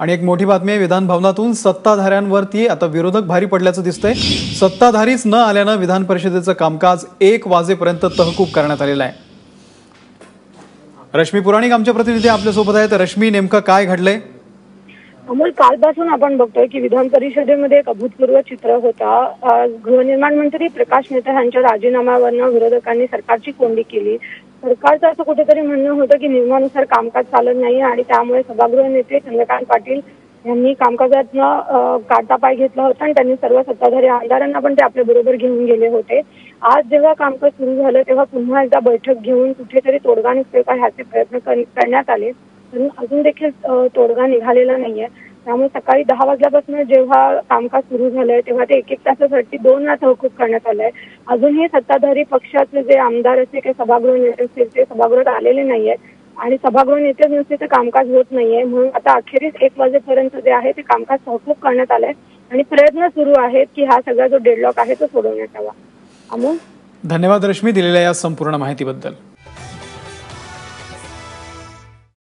आणि एक मोठी बातमी आहे विधान भवनातून सत्ताधाऱ्यांवरती आता विरोधक भारी पडल्याचं दिसतंय. सत्ताधारीच न आल्यानं विधान परिषदेचं कामकाज एक वाजेपर्यंत तहकूब करण्यात आलेलं आहे. रश्मी पुराणिक आमच्या प्रतिनिधी आपल्यासोबत आहेत. रश्मी नेमकं काय घडलंय? अमोल कालपासून आपण बघतोय की विधान परिषदेमध्ये एक अभूतपूर्व चित्र होता. गृहनिर्माण मंत्री प्रकाश मेहता यांच्या राजीनाम्यावरनं विरोधकांनी सरकारची कोंडी केली. सरकारचं असं कुठेतरी म्हणणं होतं की नियमानुसार कामकाज चालत नाही आणि त्यामुळे सभागृह नेते चंद्रकांत पाटील यांनी कामकाजातनं काढता पाय घेतला होता आणि त्यांनी सर्व सत्ताधारी आमदारांना पण ते आपल्या बरोबर घेऊन गेले होते. आज जेव्हा कामकाज सुरू झालं तेव्हा पुन्हा एकदा बैठक घेऊन कुठेतरी तोडगा निघतोय का ह्याचे प्रयत्न कर- करण्यात आले. पण अजून देखील तोडगा निघालेला नाहीये. त्यामुळे सकाळी दहा वाजल्यापासून जेव्हा कामकाज सुरू झालंय तेव्हा ते एक एक तासासाठी दोन वेळा तहकूब करण्यात आलंय. अजूनही सत्ताधारी पक्षाचे जे आमदार असतील किंवा सभागृह नेते असतील ते सभागृहात आलेले नाहीये आणि सभागृह नेतेच नसते तर कामकाज होत नाहीये. म्हणून आता अखेरीस एक वाजेपर्यंत जे आहे ते कामकाज तहकूब करण्यात आलंय. आणि प्रयत्न सुरू आहेत की हा सगळा जो डेडलॉक आहे तो सोडवण्यात यावा. अमोल? धन्यवाद रश्मी दिलेल्या या संपूर्ण माहितीबद्दल.